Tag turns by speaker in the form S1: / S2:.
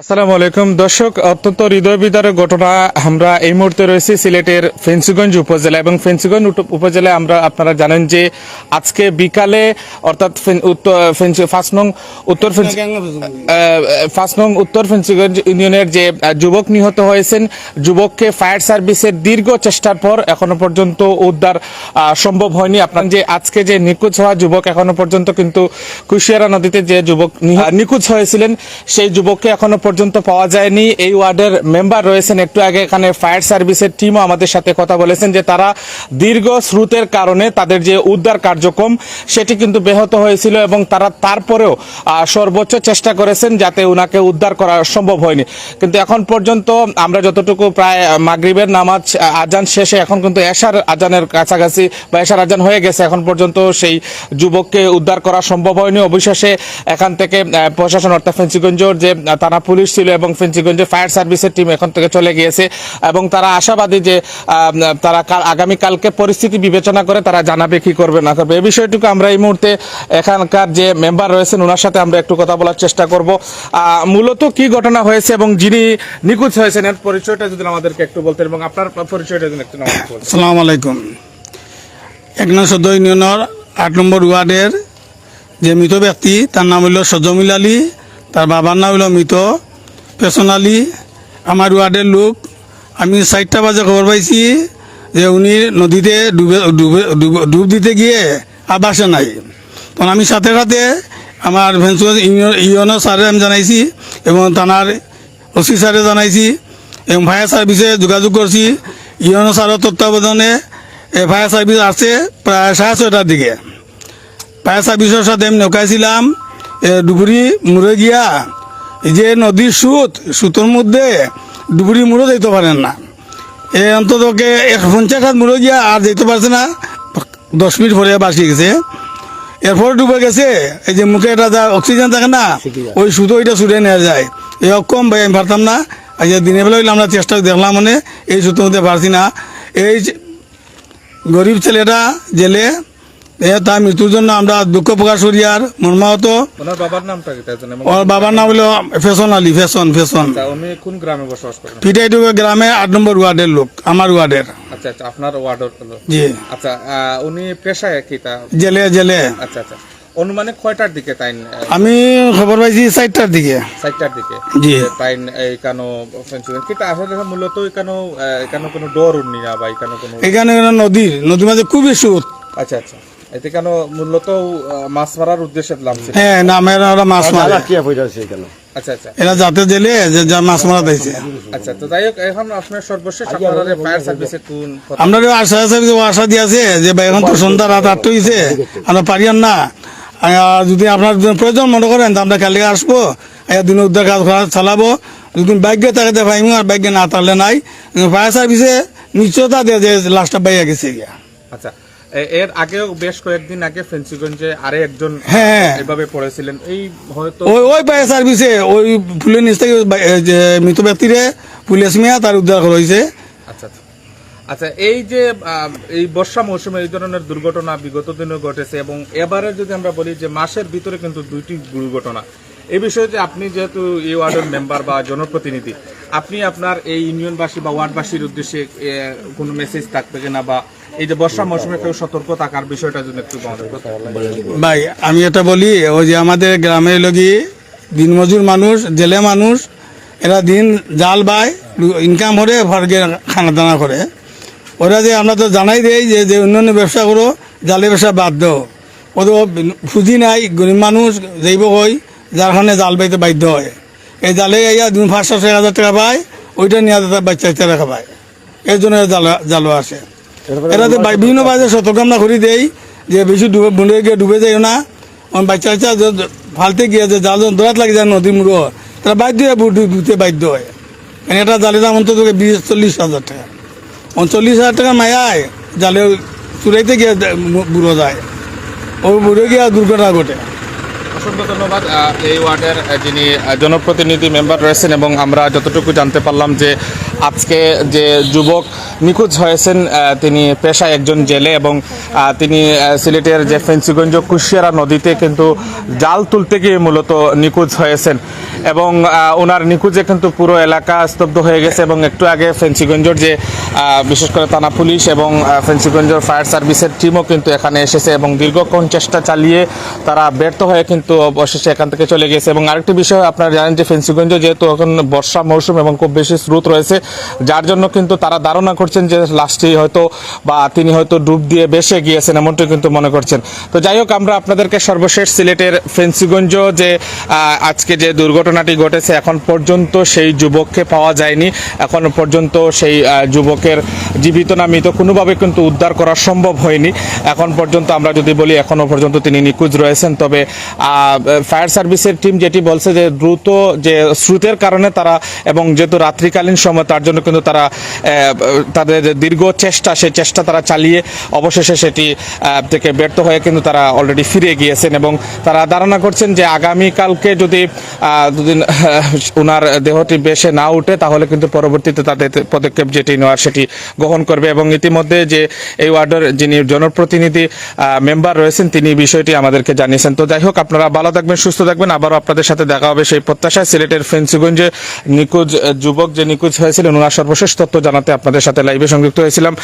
S1: আসসালামু আলাইকুম। দর্শক, অত্যন্ত হৃদয় বিদারক ঘটনা। আমরা এই মুহূর্তে রয়েছি সিলেটের ফেন্সিগঞ্জ উপজেলা এবং ফেন্সিগঞ্জ উপজেলায় আমরা আপনারা জানেন যে আজকে বিকালে, অর্থাৎ ফার্স্ট নং উত্তর ফার্স্ট নং উত্তর ফেন্সিগঞ্জ ইউনিয়নের যে যুবক নিহত হয়েছেন। যুবককে ফায়ার সার্ভিসের দীর্ঘ চেষ্টার পর এখনও পর্যন্ত উদ্ধার সম্ভব হয়নি। আপনার যে আজকে যে নিখোঁজ হওয়া যুবক এখনও পর্যন্ত কিন্তু কুশিয়ারা নদীতে যে যুবক নিখোঁজ হয়েছিলেন, সেই যুবককে এখনও পর্যন্ত পাওয়া যায়নি। এই ওয়ার্ডের মেম্বার রয়েছেন। একটু আগে এখানে ফায়ার সার্ভিসের টিমও আমাদের সাথে কথা বলেছেন যে তারা দীর্ঘ স্রোতের কারণে তাদের যে উদ্ধার কার্যক্রম, সেটি কিন্তু ব্যাহত হয়েছিল এবং তারা তারপরেও সর্বোচ্চ চেষ্টা করেছেন যাতে উনাকে উদ্ধার করা সম্ভব হয়নি। কিন্তু এখন পর্যন্ত আমরা যতটুকু প্রায় মাগরিবের নামাজ আজান শেষে এখন কিন্তু এশার আজানের কাছাকাছি বা এশার আজান হয়ে গেছে। এখন পর্যন্ত সেই যুবককে উদ্ধার করা সম্ভব হয়নি। অবশেষে এখান থেকে প্রশাসন অর্থাৎ ফেন্সিগঞ্জের যে থানা পুলিশ ছিল এবং ফেন্সিগঞ্জের ফায়ার সার্ভিসের টিম এখন থেকে চলে গিয়েছে এবং তারা আশাবাদী যে তারা কাল আগামীকালকে পরিস্থিতি বিবেচনা করে তারা জানাবে কি করবে না করবে। এই বিষয়টুকু আমরা এই মুহূর্তে এখানকার যে মেম্বার রয়েছেন ওনার সাথে আমরা একটু কথা বলার চেষ্টা করব। মূলত কি ঘটনা হয়েছে এবং যিনি নিখোঁজ হয়েছেন, এর পরিচয়টা যদি আমাদেরকে একটু বলতেন এবং আপনার পরিচয়টা যদি একটু
S2: সালাম আলাইকুম। এক নং সদ্য ইউনিয়নের আট নম্বর ওয়ার্ডের যে মৃত ব্যক্তি, তার নাম হইল সজমিল আলী। তার বাবার নাম হইল মৃত। আলী আমার ওয়ার্ডের লোক। আমি চারটা বাজে খবর পাইছি যে উনি নদীতে ডুবে ডুবে দিতে গিয়ে আর বাসে নাই। তখন আমি সাথে সাথে আমার ভেন্সুয়ার ইউএনও স্যারে আমি জানাইছি এবং থানার ওসি স্যারে জানাইছি এবং ফায়ার সার্ভিসে যোগাযোগ করছি। ইউএনও স্যারের তত্ত্বাবধানে ফায়ার সার্ভিস আছে প্রায় সাড়ে ছয়টার দিকে। ফায়ার সার্ভিসের সাথে আমি নৌকাইছিলাম ডুবুরি মুড়ে গিয়া যে নদীর সুত, সুতোর মধ্যে ডুবুরি মুড়ে যেতে পারেন না। এ, অন্ততকে এক পঞ্চাশ হাত মুড়ে গিয়া আর যেতে পারছে না। দশ মিনিট পরে বাসি গেছে। এরপর ডুবে গেছে। এই যে মুখে একটা যা অক্সিজেন থাকে না, ওই সুতো ওইটা ছুটে নেওয়া যায়। এই কম ভাই, আমি পারতাম না। আর যে দিনের বেলা হইলে, আমরা চেষ্টা দেখলাম মানে এই সুতো মধ্যে পারছি না। এই গরিব ছেলেটা জেলে তার মৃত্যুর জন্য আমরা দুঃখ প্রকাশ করি আর মর্মাহত।
S1: ওনার বাবার নামটা কি? এবং
S2: বাবার নাম হলো ফেশন আলী ফেশন ফেশন
S1: আচ্ছা, উনি কোন গ্রামে বসবাস করেন?
S2: পিটাইটুবে গ্রামে আট নম্বর ওয়ার্ডের লোক আমার ওয়ার্ডের।
S1: আচ্ছা আচ্ছা আপনার ওয়ার্ডর
S2: জি।
S1: আচ্ছা উনি পেশায় কি তা?
S2: জেলে জেলে।
S1: আচ্ছা আচ্ছা অনুমানে কয়টার দিকে তাই
S2: আমি খবর পাইছি চারটার দিকে।
S1: সাইটটার দিকে?
S2: জি।
S1: তাই ফেন্সিং কিন্তু আসলে মূলত এখানো এখানো কোনো ডর উঠনি না বা এখানো কোনো
S2: এখানে এখানে নদীর নদীর মাঝে খুবই সুত।
S1: আচ্ছা আচ্ছা। এতে কেন মূলত মাছ মারার উদ্দেশ্যে নামছে
S2: হ্যাঁ নামের ওরা মাছ মারে।
S1: আচ্ছা আচ্ছা।
S2: এরা যাতে জেলে যে যা মাছ মারা দিয়েছে।
S1: আচ্ছা তো যাই হোক এখন আপনার সর্বশেষ আপনারা ফায়ার সার্ভিসে কোন
S2: আমরা আশা আছে আশা দিয়ে যে ভাই এখন তো সন্ধ্যা রাত আটটা হয়েছে আমরা পারিয়ান না। যদি আপনার প্রয়োজন মনে করেন তো আমরা কালকে আসব দিন উদ্ধার কাজ করা চালাবো। যদি বাইকে থাকে পাইমু আর বাইকে না তাহলে নাই। ফায়ার সার্ভিসে নিশ্চয়তা দেয় যে লাস্টটা বাইয়া গেছে গিয়া।
S1: আচ্ছা এর আগেও বেশ কয়েকদিন আগে ফেন্সিগঞ্জে আরে একজন
S2: হ্যাঁ।
S1: এভাবে পড়েছিলেন। এই হয়তো
S2: ওই ওই ফায়ার সার্ভিসে ওই ফুলের নিচ থেকে যে মৃত ব্যক্তিরে পুলিশ মিয়া তার উদ্ধার করা হয়েছে।
S1: আচ্ছা আচ্ছা। আচ্ছা এই যে এই বর্ষা মৌসুমে এই ধরনের দুর্ঘটনা বিগত দিনে ঘটেছে এবং এবারে যদি আমরা বলি যে মাসের ভিতরে কিন্তু দুইটি দুর্ঘটনা। এই বিষয়ে যে আপনি যেহেতু এই ওয়ার্ডের মেম্বার বা জনপ্রতিনিধি আপনি আপনার এই ইউনিয়নবাসী বা ওয়ার্ডবাসীর উদ্দেশ্যে কোনো মেসেজ থাকবে কিনা বা এই যে বর্ষা মৌসুমে কেউ সতর্ক থাকার বিষয়টা যদি একটু।
S2: ভাই, আমি এটা বলি ওই যে আমাদের গ্রামের লগি দিনমজুর মানুষ, জেলে মানুষ, এরা দিন জাল বায় ইনকাম করে ঘরকে খানা দানা করে। ওরা যে আমরা তো জানাই দেই যে যে অন্যান্য ব্যবসা করো জালে ব্যবসা বাদ দাও। ও তো পুঁজি নাই, গরিব মানুষ যাইব কই, যার কারণে জাল বাইতে বাধ্য হয়। এই জালে ইয়া দিন পাঁচশো ছয় হাজার টাকা পায়, ওইটা নিয়ে বাচ্চা টাকা পায় এই জন্য জাল জালো আসে। এরা তো বাই- বিভিন্ন বাজে সতর্ক আমরা করি দেই যে বেশি ডুবে বুড়ে গিয়ে ডুবে যাইও না। আমার বাচ্চা বাচ্চা ফালতে গিয়ে যে জাল দৌড়াত লাগে যায় নদীর মুড়ো। তারা বাধ্য হয়ে ডুবতে বাধ্য হয়। মানে এটা জালের দাম অন্তত বিশ চল্লিশ হাজার টাকা। চল্লিশ হাজার টাকা মায়ায় জালে চুরাইতে গিয়ে বুড়ো যায়। ও বুড়ে গিয়ে দুর্ঘটনা ঘটে।
S1: অসংখ্য ধন্যবাদ এই ওয়ার্ডের যিনি জনপ্রতিনিধি মেম্বার রয়েছেন এবং আমরা যতটুকু জানতে পারলাম যে আজকে যে যুবক নিখোঁজ হয়েছেন তিনি পেশায় একজন জেলে এবং তিনি সিলেটের যে ফেন্সিগঞ্জ কুশিয়ারা নদীতে কিন্তু জাল তুলতে গিয়ে মূলত নিখোঁজ হয়েছেন এবং ওনার নিখোঁজে কিন্তু পুরো এলাকা স্তব্ধ হয়ে গেছে এবং একটু আগে ফেন্সিগঞ্জের যে বিশেষ করে থানা পুলিশ এবং ফেন্সিগঞ্জের ফায়ার সার্ভিসের টিমও কিন্তু এখানে এসেছে এবং দীর্ঘক্ষণ চেষ্টা চালিয়ে তারা ব্যর্থ হয়ে কিন্তু অবশেষে এখান থেকে চলে গেছে এবং আরেকটি বিষয়, আপনারা জানেন যে ফেন্সিগঞ্জ যেহেতু এখন বর্ষা মৌসুম এবং খুব বেশি স্রোত রয়েছে, যার জন্য কিন্তু তারা ধারণা করছেন যে লাস্টে হয়তো বা তিনি হয়তো ডুব দিয়ে বেসে গিয়েছেন এমনটি কিন্তু মনে করছেন। তো যাই হোক, আমরা আপনাদেরকে সর্বশেষ সিলেটের ফেন্সিগঞ্জ যে আজকে যে দুর্ঘটনাটি ঘটেছে, এখন পর্যন্ত সেই যুবককে পাওয়া যায়নি। এখন পর্যন্ত সেই যুবকের জীবিত না মৃত কোনোভাবে কিন্তু উদ্ধার করা সম্ভব হয়নি। এখন পর্যন্ত আমরা যদি বলি এখনও পর্যন্ত তিনি নিখোঁজ রয়েছেন। তবে ফায়ার সার্ভিসের টিম যেটি বলছে যে দ্রুত যে স্রোতের কারণে তারা এবং যেহেতু রাত্রিকালীন সময় তার জন্য কিন্তু তারা তাদের দীর্ঘ চেষ্টা, সেই চেষ্টা তারা চালিয়ে অবশেষে সেটি থেকে ব্যর্থ হয়ে কিন্তু তারা অলরেডি ফিরে গিয়েছেন এবং তারা ধারণা করছেন যে আগামীকালকে যদি দুদিন ওনার দেহটি বেশে না উঠে, তাহলে কিন্তু পরবর্তীতে তাদের পদক্ষেপ যেটি নেওয়ার সেটি গ্রহণ করবে এবং ইতিমধ্যে যে এই ওয়ার্ডের যিনি জনপ্রতিনিধি মেম্বার রয়েছেন, তিনি বিষয়টি আমাদেরকে জানিয়েছেন। তো যাই হোক, আপনারা ভালো থাকবেন, সুস্থ থাকবেন। আবারও আপনাদের সাথে দেখা হবে সেই প্রত্যাশায় সিলেটের ফেন্সিগঞ্জে নিখোঁজ যুবক যে নিখোঁজ হয়েছিলেন ওনার সর্বশেষ তথ্য জানাতে আপনাদের সাথে লাইভে সংযুক্ত হয়েছিলাম।